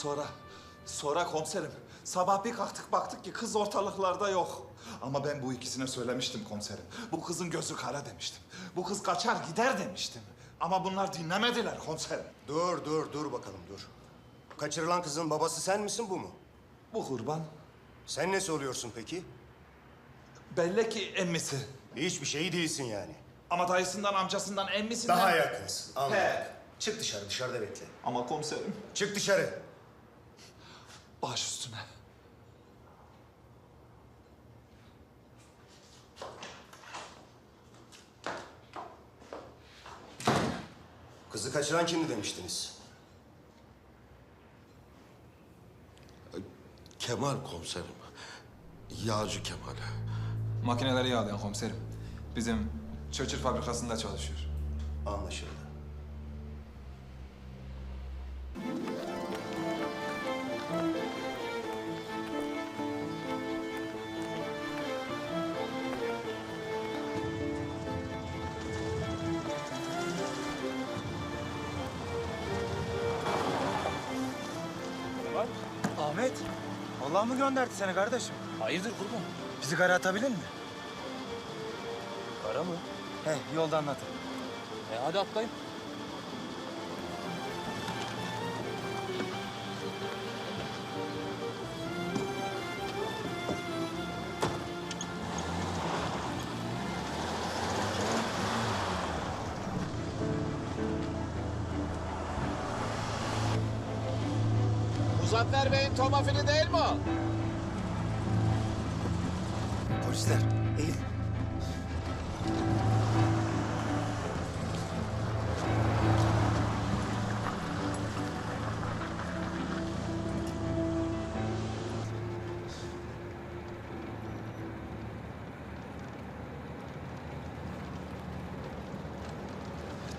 Sonra, sonra komiserim. Sabah bir kalktık baktık ki kız ortalıklarda yok. Ama ben bu ikisine söylemiştim komiserim. Bu kızın gözü kara demiştim. Bu kız kaçar gider demiştim. Ama bunlar dinlemediler komiserim. Dur, dur, dur bakalım, dur. Kaçırılan kızın babası sen misin, bu mu? Bu kurban Sen nesi oluyorsun peki? belli ki emmisi. Hiçbir şey değilsin yani. Ama dayısından amcasından emmisinden... Daha yakınsın, anladım. He. Çık dışarı, dışarıda bekle. Ama komiserim Çık dışarı. Baş üstüne. Kızı kaçıran kimdi demiştiniz? Kemal komiserim. Yağcı Kemal. Makineleri yağlayan komiserim. Bizim çöçür fabrikasında çalışıyor. Anlaşıldı. Ahmet, Allah mı gönderdi seni kardeşim? Hayırdır kurban? Bizi kara atabilir mi? Kara mı? He, yolda anlatın. E hadi atlayın. Muzaffer Bey'in tomafili değil mi o? Polisler, eğil.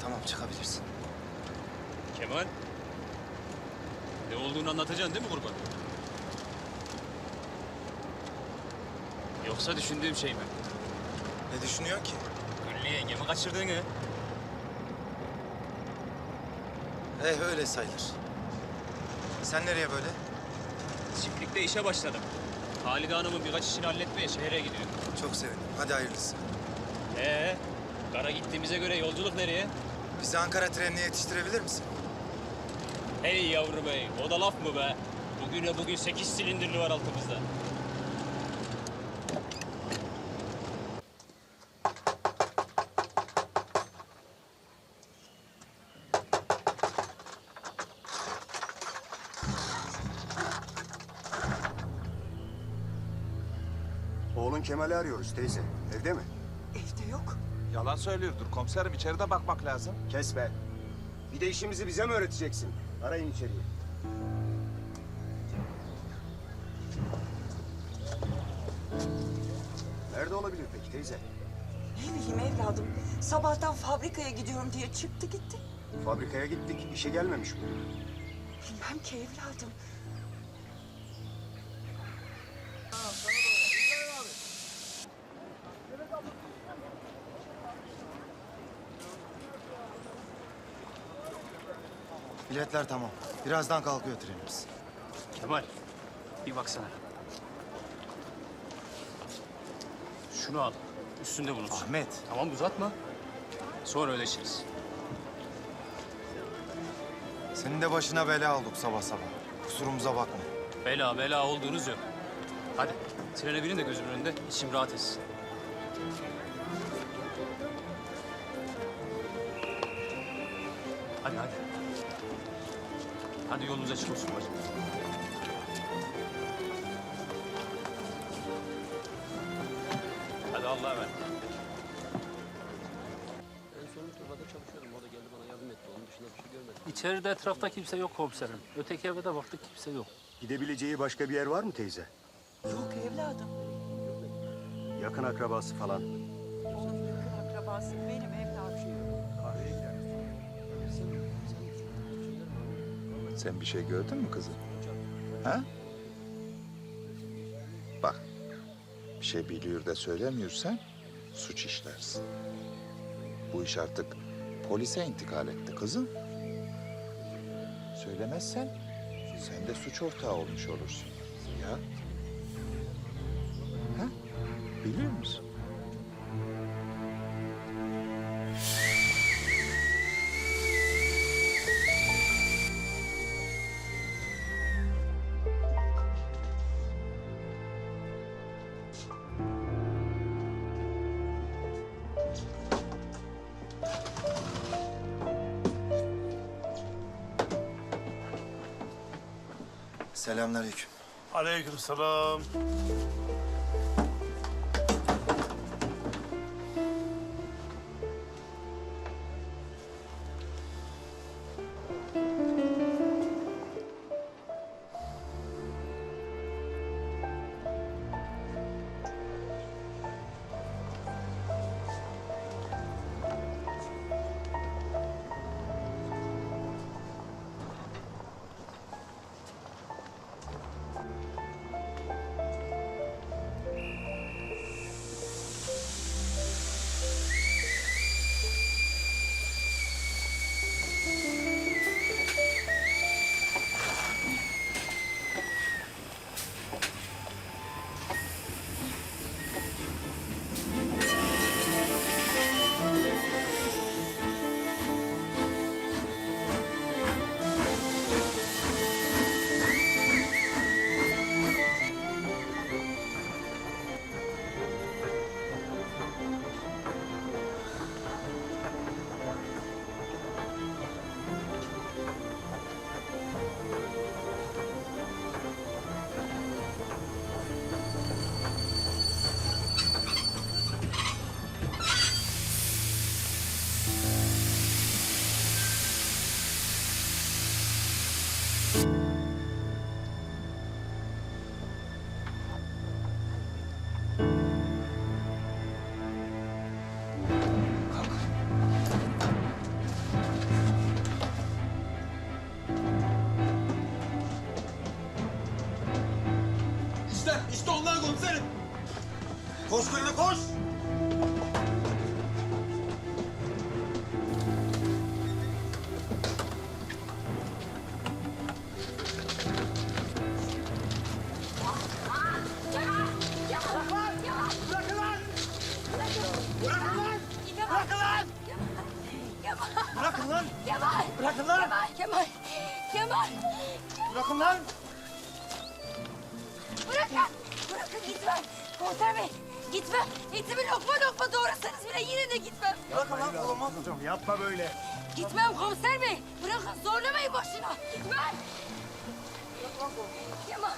Tamam, çıkabilirsin. Kemal. Ne olduğunu anlatacaksın değil mi kurban? Yoksa düşündüğüm şey mi? Ne düşünüyorsun ki? Güllü yengemi kaçırdığını. Eh, öyle sayılır. Sen nereye böyle? Çiftlikte işe başladım. Halide Hanım'ın birkaç işini halletmeye şehre gidiyor. Çok sevindim. Hadi hayırlısı. Ee, kara gittiğimize göre yolculuk nereye? Bizi Ankara trenine yetiştirebilir misin? Hey yavru bey, o da laf mı be? Bugüne bugün sekiz silindirli var altımızda. Oğlun Kemal'i arıyoruz teyze. Evde mi? Evde yok. Yalan söylüyordur komiserim. içeride bakmak lazım. Kes be. Bir de işimizi bize mi öğreteceksin? Arayın içeriye. Nerede olabilir peki teyze? Ne bileyim evladım. Sabahtan fabrikaya gidiyorum diye çıktı gitti. Fabrikaya gittik. İşe gelmemiş mi? Bilmem ki evladım. Biletler tamam. Birazdan kalkıyor trenimiz. Kemal, bir baksana. Şunu al, üstünde bulunsun. Ahmet, Tamam uzatma. Sonra ödeşiriz. senin de başına bela olduk sabah sabah. Kusurumuza bakma. Bela bela olduğunuz yok. Hadi trene binin de gözümün önünde içim rahat etsin. Hadi hadi. Hadi yolunuz açık olsun bacım. Hadi Allah'a emanet. İçeride etrafta kimse yok komiserim. Öteki eve de baktık kimse yok. Gidebileceği başka bir yer var mı teyze? Yok evladım. Yakın akrabası falan. Yakın akrabası benim Sen bir şey gördün mü kızım? Ha? Bak, bir şey biliyor da söylemiyorsan suç işlersin. Bu iş artık polise intikal etti kızım. Söylemezsen Sen de suç ortağı olmuş olursun. Ya? Ha? Biliyor musun? Selamünaleyküm. Aleykümselam. İşte, işte onlar komiserim. Koş Güllü koş. Bırakın lan! Kemal! Bırakın lan! Kemal! Kemal! Bırakın lan. Bırakın! Bırakın gitmem! Komiser Bey! Gitmem! Etimi lokma lokma doğrasanız bile yine de gitmem. Bırakın lan kolumu. Hocam yapma böyle. Gitmem komiser bey. Bırakın zorlamayın boşuna. Gitmem. Kemal.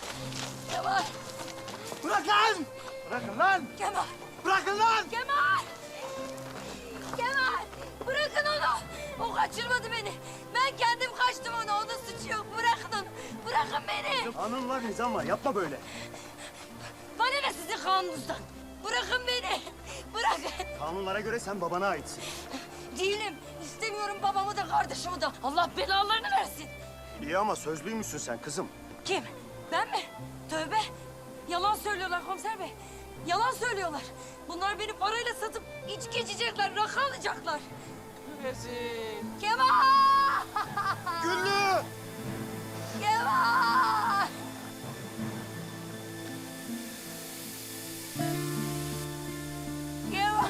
Kemal. Bırak lan. Bırakın lan. Kemal. Bırakın lan. Kemal. Kemal. Bırakın onu. O kaçırmadı beni. Ben kendim kaçtım ona. Onun suçu yok. Bırakın onu. Bırakın beni. Kanun var nizam var yapma böyle. Kanununuzdan? Bırakın beni. Bırakın. Kanunlara göre sen babana aitsin. Değilim. İstemiyorum babamı da kardeşimi de. Allah belalarını versin. İyi ama sözlüymüşsün sen kızım. Kim? Ben mi? Tövbe. Yalan söylüyorlar komiser bey. Yalan söylüyorlar. Bunlar beni parayla satıp içki içecekler, rakı alacaklar. Kemal! Güllü. Kemal!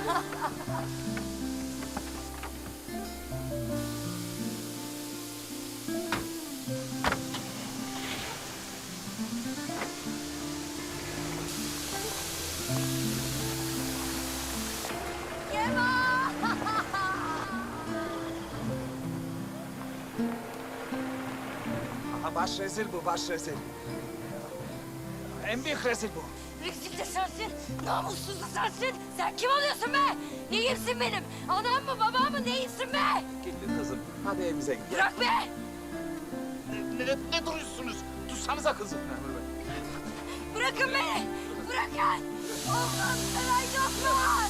Aha baş rezil bu, baş rezil. En büyük rezil bu. Rezil de sensin, namussuz da sensin. Sen kim oluyorsun be? Neyimsin benim? Anam mı, babam mı, neyimsin be? Gittin kızım. Hadi evimize gidelim. Bırak be! Ne, ne, ne duruyorsunuz? Tutsanıza kızım. Bırakın beni! Bırakın! Allah'ım seven yoklar!